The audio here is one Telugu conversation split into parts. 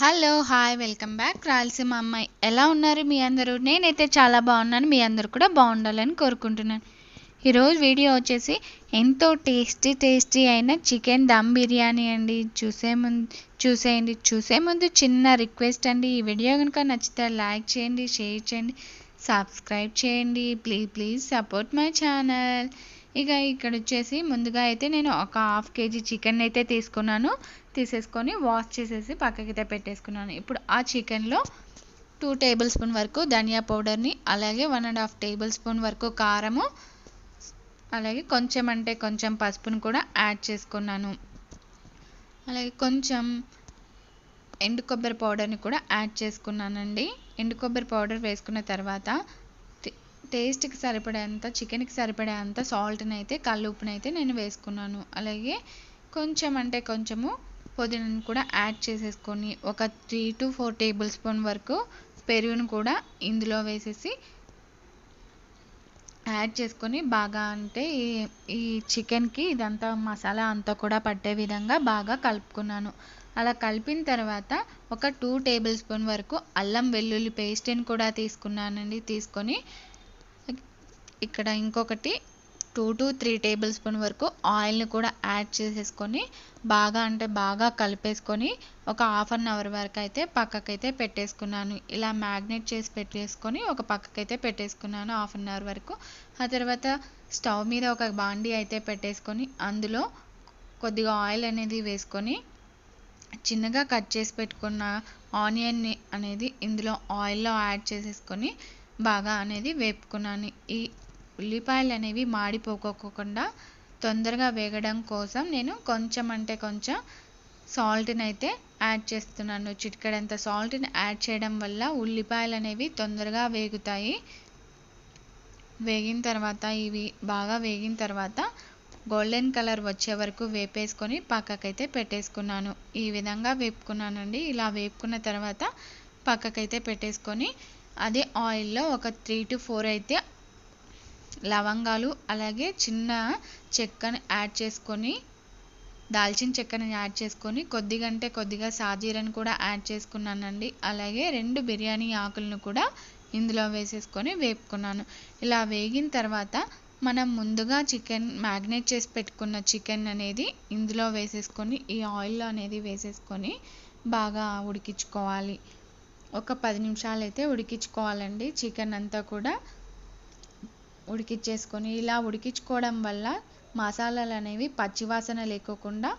Hello hi welcome back. Rayalaseema అమ్మాయి ఎలా ఉన్నారు మీ అందరూ? నేనైతే చాలా బాగున్నాను మీ అందరూ కూడా బాగుండాలని కోరుకుంటున్నాను. ఈరోజు వీడియో వచ్చేసి ఎంతో టేస్టీ టేస్టీ అయిన చికెన్ దమ్ బిర్యానీ అండి. చూసే ముందు చూసేయండి. చూసే ముందు చిన్న రిక్వెస్ట్ అండి. ఈ వీడియో కనుక నచ్చితే లైక్ చేయండి షేర్ చేయండి సబ్స్క్రైబ్ చేయండి. Please please support my channel. ఇక ఇక్కడ వచ్చేసి ముందుగా అయితే నేను ఒక హాఫ్ కేజీ చికెన్ అయితే తీసుకున్నాను. తీసేసుకొని వాష్ చేసేసి పక్కకైతే పెట్టేసుకున్నాను. ఇప్పుడు ఆ చికెన్లో టూ టేబుల్ స్పూన్ వరకు ధనియా పౌడర్ని అలాగే one and half tablespoon వరకు కారము అలాగే కొంచెం అంటే కొంచెం పసుపును కూడా యాడ్ చేసుకున్నాను. అలాగే కొంచెం ఎండు కొబ్బరి పౌడర్ని కూడా యాడ్ చేసుకున్నానండి. ఎండు కొబ్బరి పౌడర్ వేసుకున్న తర్వాత టేస్ట్కి సరిపడేంత చికెన్కి సరిపడేంత సాల్ట్ని అయితే కల్లుప్పుని అయితే నేను వేసుకున్నాను. అలాగే కొంచెం అంటే కొంచెము పుదీనాను కూడా యాడ్ చేసేసుకొని ఒక three to four tablespoon వరకు పెరుగును కూడా ఇందులో వేసేసి యాడ్ చేసుకొని బాగా అంటే ఈ ఈ చికెన్కి ఇదంతా మసాలా అంతా కూడా పట్టే విధంగా బాగా కలుపుకున్నాను. అలా కలిపిన తర్వాత ఒక టూ టేబుల్ స్పూన్ వరకు అల్లం వెల్లుల్లి పేస్ట్ని కూడా తీసుకున్నానండి. తీసుకొని ఇక్కడ ఇంకొకటి two to three tablespoon వరకు ఆయిల్ని కూడా యాడ్ చేసేసుకొని బాగా అంటే బాగా కలిపేసుకొని ఒక హాఫ్ అన్ అవర్ వరకు అయితే పక్కకైతే పెట్టేసుకున్నాను. ఇలా మ్యాగ్నెట్ చేసి పెట్టేసుకొని ఒక పక్కకైతే పెట్టేసుకున్నాను హాఫ్ అన్ అవర్ వరకు. ఆ తర్వాత స్టవ్ మీద ఒక బాండీ అయితే పెట్టేసుకొని అందులో కొద్దిగా ఆయిల్ అనేది వేసుకొని చిన్నగా కట్ చేసి పెట్టుకున్న ఆనియన్ని అనేది ఇందులో ఆయిల్లో యాడ్ చేసేసుకొని బాగా అనేది వేపుకున్నాను. ఈ ఉల్లిపాయలు అనేవి మాడిపోకోకుండా తొందరగా వేగడం కోసం నేను కొంచెం అంటే కొంచెం సాల్ట్ని అయితే యాడ్ చేస్తున్నాను. చిటికెడంత సాల్ట్ని యాడ్ చేయడం వల్ల ఉల్లిపాయలు అనేవి తొందరగా వేగుతాయి. వేగిన తర్వాత ఇవి బాగా వేగిన తర్వాత గోల్డెన్ కలర్ వచ్చే వరకు వేపేసుకొని పక్కకైతే పెట్టేసుకున్నాను. ఈ విధంగా వేపుకున్నానండి. ఇలా వేపుకున్న తర్వాత పక్కకైతే పెట్టేసుకొని అదే ఆయిల్లో ఒక త్రీ టు ఫోర్ అయితే లవంగాలు అలాగే చిన్న చెక్కని యాడ్ చేసుకొని దాల్చిన చెక్కని యాడ్ చేసుకొని కొద్దిగా అంటే కొద్దిగా సాజీరని కూడా యాడ్ చేసుకున్నానండి. అలాగే రెండు బిర్యానీ ఆకులను కూడా ఇందులో వేసేసుకొని వేపుకున్నాను. ఇలా వేగిన తర్వాత మనం ముందుగా చికెన్ మ్యాగ్నేట్ చేసి పెట్టుకున్న చికెన్ అనేది ఇందులో వేసేసుకొని ఈ ఆయిల్లో అనేది వేసేసుకొని బాగా ఉడికించుకోవాలి. ఒక పది నిమిషాలు అయితే ఉడికించుకోవాలండి. చికెన్ అంతా కూడా ఉడికించేసుకొని ఇలా ఉడికించుకోవడం వల్ల మసాలాలు అనేవి పచ్చివాసన లేకోకుండా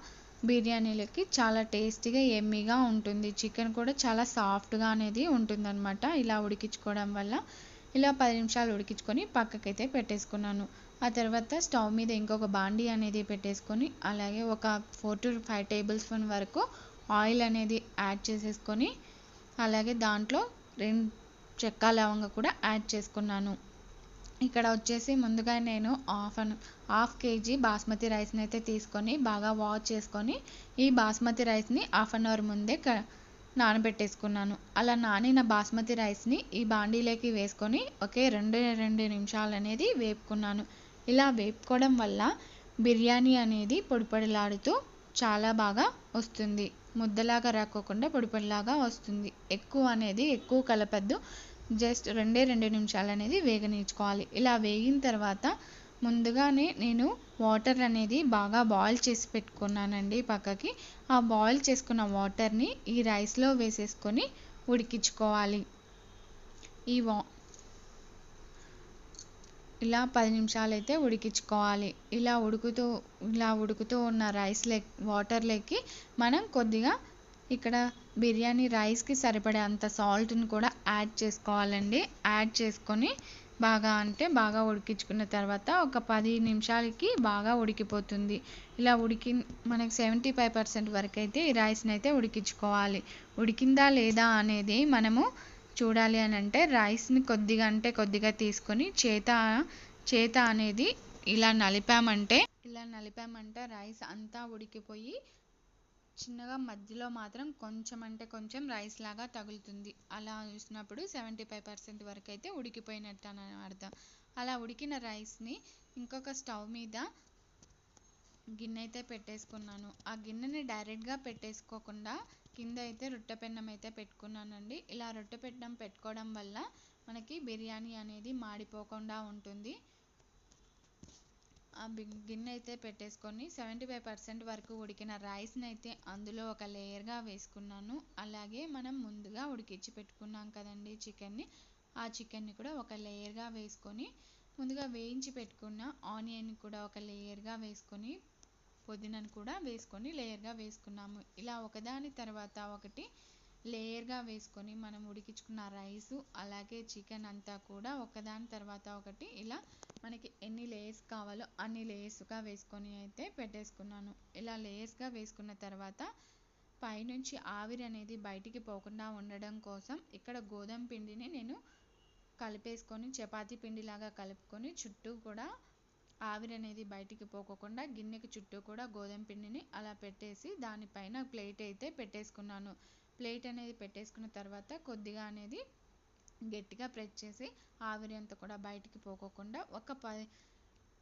బిర్యానీలకి చాలా టేస్టీగా ఎమ్మీగా ఉంటుంది. చికెన్ కూడా చాలా సాఫ్ట్గా అనేది ఉంటుందన్నమాట ఇలా ఉడికించుకోవడం వల్ల. ఇలా పది నిమిషాలు ఉడికించుకొని పక్కకైతే పెట్టేసుకున్నాను. ఆ తర్వాత స్టవ్ మీద ఇంకొక బాండీ అనేది పెట్టేసుకొని అలాగే ఒక four to five tablespoon వరకు ఆయిల్ అనేది యాడ్ చేసేసుకొని అలాగే దాంట్లో రెండు చెక్క లవంగ కూడా యాడ్ చేసుకున్నాను. ఇక్కడ వచ్చేసి ముందుగా నేను half and half KG basmati రైస్ని అయితే తీసుకొని బాగా వాష్ చేసుకొని ఈ బాస్మతి రైస్ని హాఫ్ అన్ అవర్ ముందే నానబెట్టేసుకున్నాను. అలా నానిన బాస్మతి రైస్ని ఈ బాండీలోకి వేసుకొని ఒకే రెండు రెండు నిమిషాలు అనేది వేపుకున్నాను. ఇలా వేపుకోవడం వల్ల బిర్యానీ అనేది పొడిపొడిలాడుతూ చాలా బాగా వస్తుంది. ముద్దలాగా రాకోకుండా పొడిపొడిలాగా వస్తుంది. ఎక్కువ అనేది ఎక్కువ కలపద్దు. జస్ట్ రెండే రెండు నిమిషాలు అనేది వేగనించుకోవాలి ఇలా వేగిన తర్వాత ముందుగానే నేను వాటర్ అనేది బాగా బాయిల్ చేసి పెట్టుకున్నానండి పక్కకి. ఆ బాయిల్ చేసుకున్న వాటర్ని ఈ రైస్లో వేసేసుకొని ఉడికించుకోవాలి. ఈ వా ఇలా పది నిమిషాలు అయితే ఉడికించుకోవాలి. ఇలా ఉడుకుతూ ఇలా ఉడుకుతూ ఉన్న రైస్ లే వాటర్లోకి మనం కొద్దిగా ఇక్కడ బిర్యానీ రైస్కి సరిపడే అంత సాల్ట్ని కూడా యాడ్ చేసుకోవాలండి. యాడ్ చేసుకొని బాగా అంటే బాగా ఉడికించుకున్న తర్వాత ఒక పది నిమిషాలకి బాగా ఉడికిపోతుంది. ఇలా ఉడికి మనకి సెవెంటీ ఫైవ్ పర్సెంట్ వరకు అయితే ఈ రైస్ని అయితే ఉడికించుకోవాలి. ఉడికిందా లేదా అనేది మనము చూడాలి అని అంటే రైస్ని కొద్దిగా అంటే కొద్దిగా తీసుకొని చేత చేత అనేది ఇలా నలిపామంటే ఇలా నలిపామంటే రైస్ అంతా ఉడికిపోయి చిన్నగా మధ్యలో మాత్రం కొంచెం అంటే కొంచెం రైస్ లాగా తగులుతుంది. అలా చూసినప్పుడు సెవెంటీ ఫైవ్ పర్సెంట్ వరకు అయితే ఉడికిపోయినట్టు అని అర్థం. అలా ఉడికిన రైస్ని ఇంకొక స్టవ్ మీద గిన్నె అయితే పెట్టేసుకున్నాను. ఆ గిన్నెని డైరెక్ట్గా పెట్టేసుకోకుండా కింద అయితే రొట్టె పెన్నం అయితే పెట్టుకున్నానండి. ఇలా రొట్టె పెన్నం పెట్టుకోవడం వల్ల మనకి బిర్యానీ అనేది మాడిపోకుండా ఉంటుంది. ఆ గిన్నె అయితే పెట్టేసుకొని సెవెంటీ ఫైవ్ పర్సెంట్ వరకు ఉడికిన రైస్ని అయితే అందులో ఒక లేయర్గా వేసుకున్నాను. అలాగే మనం ముందుగా ఉడికించి పెట్టుకున్నాం కదండి చికెన్ని. ఆ చికెన్ని కూడా ఒక లేయర్గా వేసుకొని ముందుగా వేయించి పెట్టుకున్న ఆనియన్ కూడా ఒక లేయర్గా వేసుకొని పుదీనాను కూడా వేసుకొని లేయర్గా వేసుకున్నాము. ఇలా ఒకదాని తర్వాత ఒకటి లేయర్గా వేసుకొని మనం ఉడికించుకున్న రైసు అలాగే చికెన్ అంతా కూడా ఒకదాని తర్వాత ఒకటి ఇలా మనకి ఎన్ని లేయర్స్ కావాలో అన్ని లేయర్స్గా వేసుకొని అయితే పెట్టేసుకున్నాను. ఇలా లేయర్స్గా వేసుకున్న తర్వాత పైనుంచి ఆవిరి అనేది బయటికి పోకుండా ఉండడం కోసం ఇక్కడ గోధుమ పిండిని నేను కలిపేసుకొని చపాతీ పిండిలాగా కలుపుకొని చుట్టూ కూడా ఆవిరి అనేది బయటికి పోకోకుండా గిన్నెకి చుట్టూ కూడా గోధుమ పిండిని అలా పెట్టేసి దానిపైన ప్లేట్ అయితే పెట్టేసుకున్నాను. ప్లేట్ అనేది పెట్టేసుకున్న తర్వాత కొద్దిగా అనేది గట్టిగా ప్రెస్ చేసి ఆవిరి అంతా కూడా బయటికి పోకోకుండా ఒక పది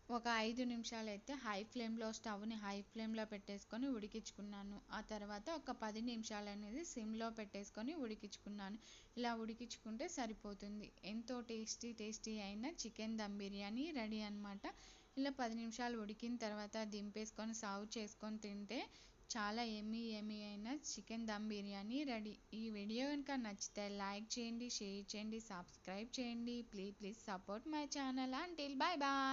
ఒక ఐదు నిమిషాలు అయితే హై ఫ్లేమ్లో స్టవ్ని హై ఫ్లేమ్లో పెట్టేసుకొని ఉడికించుకున్నాను. ఆ తర్వాత ఒక పది నిమిషాలు అనేది సిమ్లో పెట్టేసుకొని ఉడికించుకున్నాను. ఇలా ఉడికించుకుంటే సరిపోతుంది. ఎంతో టేస్టీ టేస్టీ అయిన చికెన్ దమ్ బిర్యానీ రెడీ అనమాట ఇలా పది నిమిషాలు ఉడికిన తర్వాత దింపేసుకొని సర్వ్ చేసుకొని తింటే చాలా ఎమ్మీ ఎమ్మీ అయిన చికెన్ దమ్ బిర్యానీ రెడీ. ఈ వీడియో కనుక నచ్చితే లైక్ చేయండి షేర్ చేయండి సబ్స్క్రైబ్ చేయండి. Please please support my channel. Until bye bye